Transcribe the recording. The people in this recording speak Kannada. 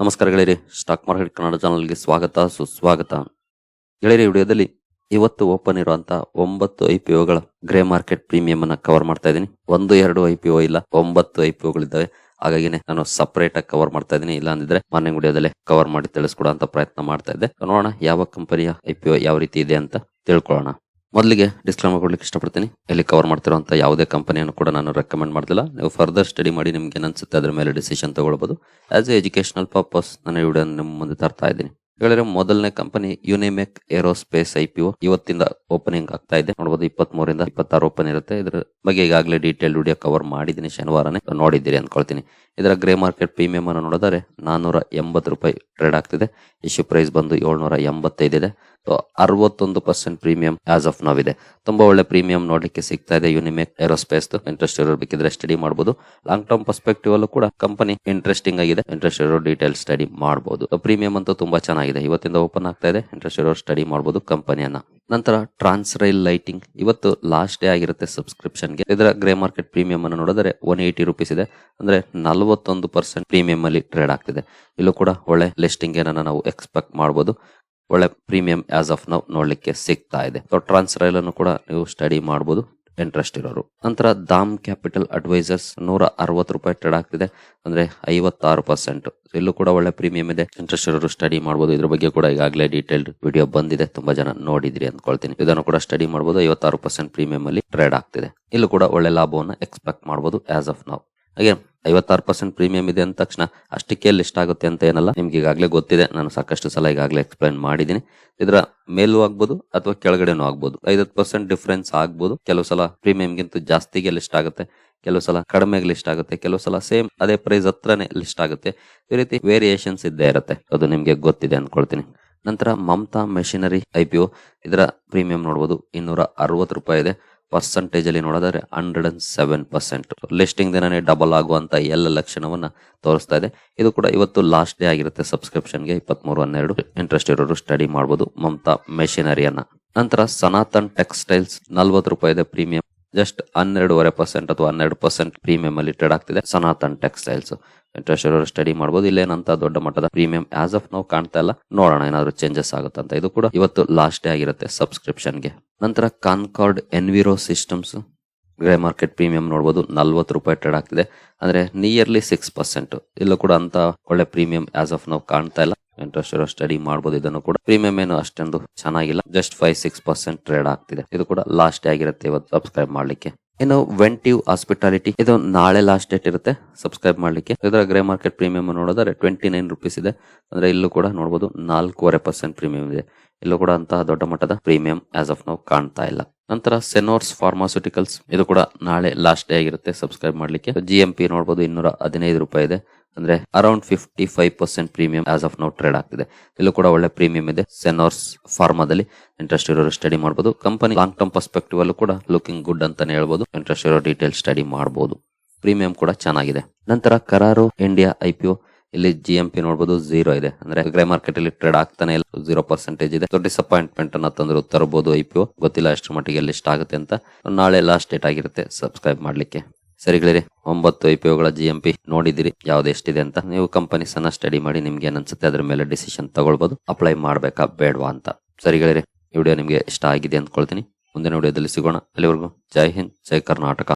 ನಮಸ್ಕಾರ ಗೆಳೆಯರಿ ಸ್ಟಾಕ್ ಮಾರ್ಕೆಟ್ ಕನ್ನಡ ಚಾನಲ್ಗೆ ಸ್ವಾಗತ, ಸುಸ್ವಾಗತ. ಗೆಳೆಯರಿ ವಿಡಿಯೋದಲ್ಲಿ ಇವತ್ತು ಓಪನ್ ಇರುವಂತಹ ಒಂಬತ್ತು ಐ ಪಿ ಒಗಳ ಗ್ರೇ ಮಾರ್ಕೆಟ್ ಪ್ರೀಮಿಯಂ ಅನ್ನ ಕವರ್ ಮಾಡ್ತಾ ಇದ್ದೀನಿ. ಒಂದು, ಎರಡು ಐ ಪಿ ಒ ಇಲ್ಲ, ಒಂಬತ್ತು ಐ ಪಿ ಒಗಳಿದ್ದಾವೆ. ಹಾಗಾಗಿ ನಾನು ಸಪರೇಟ್ ಆಗಿ ಕವರ್ ಮಾಡ್ತಾ ಇದ್ದೀನಿ. ಇಲ್ಲ ಅಂದಿದ್ರೆ ಮಾರ್ನಿಂಗ್ ವಿಡಿಯೋದಲ್ಲೇ ಕವರ್ ಮಾಡಿ ತಿಳಿಸ್ಕೊಡೋ ಅಂತ ಪ್ರಯತ್ನ ಮಾಡ್ತಾ ಇದ್ದೆ. ನೋಡೋಣ ಯಾವ ಕಂಪನಿಯ ಐ ಪಿ ಒ ಯಾವ ರೀತಿ ಇದೆ ಅಂತ ತಿಳ್ಕೊಳ್ಳೋಣ. ಮೊದಲಿಗೆ ಡಿಸ್ಕ್ಲೇಮರ್ ಕೊಡ್ಲಿಕ್ಕೆ ಇಷ್ಟಪಡ್ತೀನಿ. ಇಲ್ಲಿ ಕವರ್ ಮಾಡ್ತಿರುವಂತ ಯಾವುದೇ ಕಂಪನಿಯನ್ನು ಕೂಡ ನಾನು ರೆಕಮೆಂಡ್ ಮಾಡ್ತಿಲ್ಲ ನೀವು ಫರ್ದರ್ ಸ್ಟಡಿ ಮಾಡಿ ನಿಮ್ಗೆ ಏನಿಸುತ್ತೆ ಅದರ ಮೇಲೆ ಡಿಸಿಷನ್ ತಗೊಳ್ಬೋದು. ಆಸ್ ಎ ಎಜುಕೇಶನಲ್ ಪರ್ಪಸ್ ನಾನು ವಿಡಿಯೋ ನಿಮ್ಮ ಮುಂದೆ ತರ್ತಾ ಇದ್ದೀನಿ. ಹೇಳಿದ್ರೆ ಮೊದಲನೇ company Unimech Aerospace I P ಇವತ್ತಿಂದ ಓಪನಿಂಗ್ ಆಗ್ತಾ ಇದೆ. ನೋಡಬಹುದು ಇಪ್ಪತ್ತ್ ಮೂರಿಂದ ಇಪ್ಪತ್ತಾರು ಓಪನ್ ಇರುತ್ತೆ. ಇದ್ರ ಬಗ್ಗೆ ಈಗಾಗಲೇ ಡೀಟೇಲ್ ವಿಡಿಯೋ ಕವರ್ ಮಾಡಿದ್ದೀನಿ ಶನಿವಾರನೇ. ನೋಡಿದ್ದೀರಿ ಅನ್ಕೊಳ್ತೀನಿ ಇದರ ಗ್ರೇ ಮಾರ್ಕೆಟ್ ಪ್ರೀಮಿಯಂ ಅನ್ನು ನೋಡಿದರೆ ನಾನೂರ ಎಂಬತ್ತು ರೂಪಾಯಿ ಟ್ರೇಡ್ ಆಗ್ತಿದೆ. ಇಶ್ಯೂ ಪ್ರೈಸ್ ಬಂದು ಏಳ್ನೂರ ಎಂಬತ್ತೈದಿದೆ ಸೊ ಅರವತ್ತೊಂದು percent premium as of now ಇದೆ. ತುಂಬಾ ಒಳ್ಳೆ ಪ್ರೀಮಿಯಂ ನೋಡ್ಲಿಕ್ಕೆ ಸಿಗ್ತಾ ಇದೆ. ಯುನಿಮೆಕ್ ಏರೋಸ್ಪೇಸ್ ಇಂಟ್ರೆಸ್ಟ್ ಇರೋರು ಬೇಕಿದ್ರೆ ಸ್ಟಡಿ ಮಾಡಬಹುದು ಲಾಂಗ್ ಟರ್ಮ್ ಪರ್ಸ್ಪೆಕ್ಟಿವ್ ಅಲ್ಲೂ ಕೂಡ ಕಂಪನಿ ಇಂಟ್ರೆಸ್ಟಿಂಗ್ ಆಗಿದೆ. ಇಂಟ್ರೆಸ್ಟ್ ಇರೋ ಡೀಟೇಲ್ ಸ್ಟಡಿ ಮಾಡಬಹುದು ಪ್ರೀಮಿಯಂ ಅಂತೂ ತುಂಬಾ ಚೆನ್ನಾಗಿದೆ. ಇವತ್ತಿಂದ ಓಪನ್ ಆಗ್ತಾ ಇದೆ. ಇಂಟ್ರೆಸ್ಟ್ ಇರೋರು ಸ್ಟಡಿ ಮಾಡಬಹುದು ಕಂಪನಿಯನ್ನ ನಂತರ ಟ್ರಾನ್ಸ್ ರೈಲ್ ಲೈಟಿಂಗ್ ಇವತ್ತು ಲಾಸ್ಟ್ ಡೇ ಆಗಿರುತ್ತೆ ಸಬ್ಸ್ಕ್ರಿಪ್ಷನ್ಗೆ ಇದರ ಗ್ರೇ ಮಾರ್ಕೆಟ್ ಪ್ರೀಮಿಯಂ ಅನ್ನು ನೋಡಿದ್ರೆ ಒನ್ ಏಯ್ಟಿ ರುಪೀಸ್ ಇದೆ. ಅಂದ್ರೆ ನಲವತ್ತೊಂದು ಪರ್ಸೆಂಟ್ ಪ್ರೀಮಿಯಂ ಅಲ್ಲಿ ಟ್ರೇಡ್ ಆಗ್ತಿದೆ. ಇಲ್ಲೂ ಕೂಡ ಒಳ್ಳೆ ಲಿಸ್ಟಿಂಗ್ ಏನನ್ನ ನಾವು ಎಕ್ಸ್ಪೆಕ್ಟ್ ಮಾಡಬಹುದು ಒಳ್ಳೆ ಪ್ರೀಮಿಯಂ ಆಸ್ ಆಫ್ ನಾವು ನೋಡ್ಲಿಕ್ಕೆ ಸಿಗ್ತಾ ಇದೆ. ಸೊ ಟ್ರಾನ್ಸ್ ರೈಲನ್ನು ಕೂಡ ನೀವು ಸ್ಟಡಿ ಮಾಡಬಹುದು ಇಂಟ್ರೆಸ್ಟ್ ಇರೋರು. ನಂತರ ದಾಮ್ ಕ್ಯಾಪಿಟಲ್ ಅಡ್ವೈಸರ್ಸ್ ನೂರ ಅರವತ್ತು ರೂಪಾಯಿ ಟ್ರೇಡ್ ಆಗ್ತಿದೆ, ಅಂದ್ರೆ ಐವತ್ತಾರು ಪರ್ಸೆಂಟ್ ಇಲ್ಲೂ ಕೂಡ ಒಳ್ಳೆ ಪ್ರೀಮಿಯಂ ಇದೆ. ಇಂಟ್ರೆಸ್ಟ್ ಇರೋರು ಸ್ಟಡಿ ಮಾಡಬಹುದು ಇದ್ರ ಬಗ್ಗೆ ಕೂಡ ಈಗಾಗಲೇ ಡೀಟೇಲ್ಡ್ ವಿಡಿಯೋ ಬಂದಿದೆ. ತುಂಬಾ ಜನ ನೋಡಿದ್ರಿ ಅಂದ್ಕೊಳ್ತೀನಿ. ಇದನ್ನು ಕೂಡ ಸ್ಟಡಿ ಮಾಡಬಹುದು ಐವತ್ತಾರು ಪರ್ಸೆಂಟ್ ಪ್ರೀಮಿಯಂ ಅಲ್ಲಿ ಟ್ರೇಡ್ ಆಗ್ತಿದೆ. ಇಲ್ಲೂ ಕೂಡ ಒಳ್ಳೆ ಲಾಭವನ್ನು ಎಕ್ಸ್ಪೆಕ್ಟ್ ಮಾಡಬಹುದು ಆಸ್ ಆಫ್ ನಾವು ಹಾಗೆ ಐವತ್ತಾರು ಪರ್ಸೆಂಟ್ ಪ್ರೀಮಿಯಂ ಇದೆ ಅಂದ ತಕ್ಷಣ ಅಷ್ಟಕ್ಕೆ ಲಿಸ್ಟ್ ಆಗುತ್ತೆ ಅಂತ ಏನಲ್ಲ. ನಿಮ್ಗೆ ಈಗಾಗಲೇ ಗೊತ್ತಿದೆ, ನಾನು ಸಾಕಷ್ಟು ಸಲ ಈಗಾಗಲೇ ಎಕ್ಸ್ಪ್ಲೈನ್ ಮಾಡಿದ್ದೀನಿ. ಇದರ ಮೇಲೂ ಆಗ್ಬೋದು ಅಥವಾ ಕೆಳಗಡೆನೂ ಆಗ್ಬೋದು. ಐವತ್ತು ಪರ್ಸೆಂಟ್ ಡಿಫ್ರೆನ್ಸ್ ಆಗ್ಬೋದು. ಕೆಲವು ಸಲ ಪ್ರೀಮಿಯಂಗಿಂತ ಜಾಸ್ತಿಗೆ ಲಿಸ್ಟ್ ಆಗುತ್ತೆ, ಕೆಲವು ಸಲ ಕಡಿಮೆಗೆ ಲಿಸ್ಟ್ ಆಗುತ್ತೆ, ಕೆಲವು ಸಲ ಸೇಮ್ ಅದೇ ಪ್ರೈಸ್ ಹತ್ರನೇ ಲಿಸ್ಟ್ ಆಗುತ್ತೆ. ಈ ರೀತಿ ವೇರಿಯೇಷನ್ಸ್ ಇದ್ದೇ ಇರುತ್ತೆ. ಅದು ನಿಮಗೆ ಗೊತ್ತಿದೆ ಅಂದ್ಕೊಳ್ತೀನಿ ನಂತರ ಮಮತಾ ಮೆಷಿನರಿ ಐ ಪಿ ಇದರ ಪ್ರೀಮಿಯಂ ನೋಡಬಹುದು ಇನ್ನೂರ ಅರವತ್ತು ರೂಪಾಯಿ ಇದೆ. ಪರ್ಸೆಂಟೇಜ್ ಅಲ್ಲಿ ನೋಡೋದಾದ್ರೆ hundred and seven percent listing ದಿನನೇ ಡಬಲ್ ಆಗುವಂತ ಎಲ್ಲ ಲಕ್ಷಣವನ್ನ ತೋರಿಸ್ತಾ ಇದೆ. ಇದು ಕೂಡ ಇವತ್ತು ಲಾಸ್ಟ್ ಡೇ ಆಗಿರುತ್ತೆ ಸಬ್ಸ್ಕ್ರಿಪ್ಷನ್ಗೆ ಇಪ್ಪತ್ಮೂರು ಹನ್ನೆರಡು. ಇಂಟ್ರೆಸ್ಟ್ ಇರೋರು ಸ್ಟಡಿ ಮಾಡಬಹುದು ಮಮತಾ ಮೆಷಿನರಿಯನ್ನ ನಂತರ ಸನಾತನ್ ಟೆಕ್ಸ್ಟೈಲ್ಸ್ ನಲ್ವತ್ತು ರೂಪಾಯಿ ಪ್ರೀಮಿಯಂ ಹನ್ನೆರಡೂವರೆ ಪರ್ಸೆಂಟ್ ಅಥವಾ ಹನ್ನೆರಡು ಪರ್ಸೆಂಟ್ ಪ್ರೀಮಿಯಂ ಅಲ್ಲಿ ಟ್ರೇಡ್ ಆಗ್ತಿದೆ. ಸನಾತನ್ ಟೆಕ್ಸ್ಟೈಲ್ಸ್ ಇಂಟ್ರೆಸ್ಟ್ ಅವರು ಸ್ಟಡಿ ಮಾಡಬಹುದು ಇಲ್ಲೇನಂತ ದೊಡ್ಡ ಮಟ್ಟದ ಪ್ರೀಮಿಯಂ ಆಸ್ ಆಫ್ ನಾವು ಕಾಣ್ತಾ ಇಲ್ಲ. ನೋಡೋಣ, ಏನಾದ್ರು ಚೇಂಜಸ್ ಆಗುತ್ತಂತ. ಇದು ಕೂಡ ಇವತ್ತು ಲಾಸ್ಟ್ ಡೇ ಆಗಿರುತ್ತೆ ಸಬ್ಸ್ಕ್ರಿಪ್ಷನ್ಗೆ ನಂತರ Concord Enviro Systems grey market premium ನೋಡಬಹುದು ನಲ್ವತ್ತು ರೂಪಾಯಿ ಟ್ರೇಡ್ ಆಗ್ತಿದೆ. ಅಂದ್ರೆ ನಿಯರ್ಲಿ ಸಿಕ್ಸ್ ಪರ್ಸೆಂಟ್ ಇಲ್ಲೂ ಕೂಡ ಅಂತ ಒಳ್ಳೆ ಪ್ರೀಮಿಯಂ ಆಸ್ ಆಫ್ ನಾವು ಕಾಣ್ತಾ ಇಲ್ಲ. ಇಂಟ್ರೆಸ್ಟ್ ಇರೋ ಸ್ಟಡಿ ಮಾಡಬಹುದು ಇದನ್ನು ಕೂಡ. ಪ್ರೀಮಿಯಂ ಏನು ಅಷ್ಟೊಂದು ಚೆನ್ನಾಗಿಲ್ಲ. Just five six percent trade ಆಗ್ತಿದೆ. ಇದು ಕೂಡ ಲಾಸ್ಟ್ ಡೇ ಆಗಿರುತ್ತೆ ಇವತ್ತು ಸಬ್ಸ್ಕ್ರೈಬ್ ಮಾಡ್ಲಿಕ್ಕೆ. ಇನ್ನು ವೆಂಟಿವ್ ಹಾಸ್ಪಿಟಾಲಿಟಿ ಇದು ನಾಳೆ ಲಾಸ್ಟ್ ಡೇಟ್ ಇರುತ್ತೆ. ಸಬ್ಸ್ಕ್ರೈಬ್ ಮಾಡ್ಲಿಕ್ಕೆ. ಇದರ ಗ್ರೇ ಮಾರ್ಕೆಟ್ ಪ್ರೀಮಿಯಂ ನೋಡಿದ್ರೆ ಟ್ವೆಂಟಿ ನೈನ್ ರುಪೀಸ್ ಇದೆ. ಅಂದ್ರೆ ಇಲ್ಲೂ ಕೂಡ ನೋಡಬಹುದು ನಾಲ್ಕೂವರೆ ಪರ್ಸೆಂಟ್ ಪ್ರೀಮಿಯಂ ಇದೆ. ಇಲ್ಲೂ ಕೂಡ ಅಂತಹ ದೊಡ್ಡ ಮಟ್ಟದ ಪ್ರೀಮಿಯಂ ಆಸ್ ಆಫ್ ನಾವು ಕಾಣ್ತಾ ಇಲ್ಲ. ನಂತರ ಸೆನೋರ್ಸ್ ಫಾರ್ಮಾಸ್ಯೂಟಿಕಲ್ಸ್ ಇದು ಕೂಡ ನಾಳೆ ಲಾಸ್ಟ್ ಡೇ ಆಗಿರುತ್ತೆ. ಸಬ್ಸ್ಕ್ರೈಬ್ ಮಾಡ್ಲಿಕ್ಕೆ. ಜಿ ಎಂ ಪಿ ನೋಡಬಹುದು ಇನ್ನೂರ ಹದಿನೈದು ರೂಪಾಯಿ ಇದೆ. ಅಂದ್ರೆ around fifty five percent premium as of now trade ಆಗ್ತಿದೆ. ಇಲ್ಲೂ ಕೂಡ ಒಳ್ಳೆ ಪ್ರೀಮಿಯಂ ಇದೆ. ಸೆನೋರ್ಸ್ ಫಾರ್ಮಾದಲ್ಲಿ ಇಂಟ್ರೆಸ್ಟ್ ಇರೋರು ಸ್ಟಡಿ ಮಾಡಬಹುದು ಕಂಪನಿ ಲಾಂಗ್ ಟರ್ಮ್ ಪರ್ಸ್ಪೆಕ್ಟಿವ್ ಅಲ್ಲೂ ಕೂಡ ಲುಕಿಂಗ್ ಗುಡ್ ಅಂತಾನೆ ಹೇಳ್ಬೋದು. ಇಂಟ್ರೆಸ್ಟ್ ಇರೋ ಡೀಟೇಲ್ ಸ್ಟಡಿ ಮಾಡಬಹುದು ಪ್ರೀಮಿಯಂ ಕೂಡ ಚೆನ್ನಾಗಿದೆ. ನಂತರ ಕರಾರು ಇಂಡಿಯಾ ಐಪಿಒ ಇಲ್ಲಿ ಜಿ ಎಂ ಪಿ ನೋಡಬಹುದು ಜೀರೋ ಇದೆ. ಅಂದ್ರೆ ಗ್ರೇ ಮಾರ್ಕೆಟ್ ಅಲ್ಲಿ ಟ್ರೇಡ್ ಆಗ್ತಾನೆ ಇಲ್ಲ. ಜೀರೋ ಪರ್ಸೆಂಟೇಜ್ ಇದೆ. ಡಿಸಪಾಯಿಂಟ್ಮೆಂಟ್ ಅನ್ನ ತಂದ್ರು ತರಬಹುದು ಐಪಿಒ ಗೊತ್ತಿಲ್ಲ ಎಷ್ಟು ಮಟ್ಟಿಗೆ ಲಿಸ್ಟ್ ಆಗುತ್ತೆ ಅಂತ. ನಾಳೆ ಲಾಸ್ಟ್ ಡೇಟ್ ಆಗಿರುತ್ತೆ. ಸಬ್ಸ್ಕ್ರೈಬ್ ಮಾಡ್ಲಿಕ್ಕೆ. ಸರಿಗಳಿರಿ ಒಂಬತ್ತು ಐ ಪಿ ಒಗಳ ಜಿ ಎಂ ಪಿ ನೋಡಿದಿರಿ ಯಾವ್ದು ಎಷ್ಟಿದೆ ಅಂತ. ನೀವು ಕಂಪನೀಸ್ ಅನ್ನ ಸ್ಟಡಿ ಮಾಡಿ, ನಿಮ್ಗೆ ಏನ್ ಅನ್ಸುತ್ತೆ ಅದ್ರ ಮೇಲೆ ಡಿಸಿಷನ್ ತಗೊಳ್ಬಹುದು ಅಪ್ಲೈ ಮಾಡ್ಬೇಕಾ ಬೇಡವಾ ಅಂತ. ಸರಿಗಳಿರಿ ವಿಡಿಯೋ ನಿಮ್ಗೆ ಇಷ್ಟ ಆಗಿದೆ ಅಂದ್ಕೊಳ್ತೀನಿ. ಮುಂದಿನ ವಿಡಿಯೋದಲ್ಲಿ ಸಿಗೋಣ. ಅಲ್ಲಿವರೆಗೂ ಜೈ ಹಿಂದ್, ಜೈ ಕರ್ನಾಟಕ.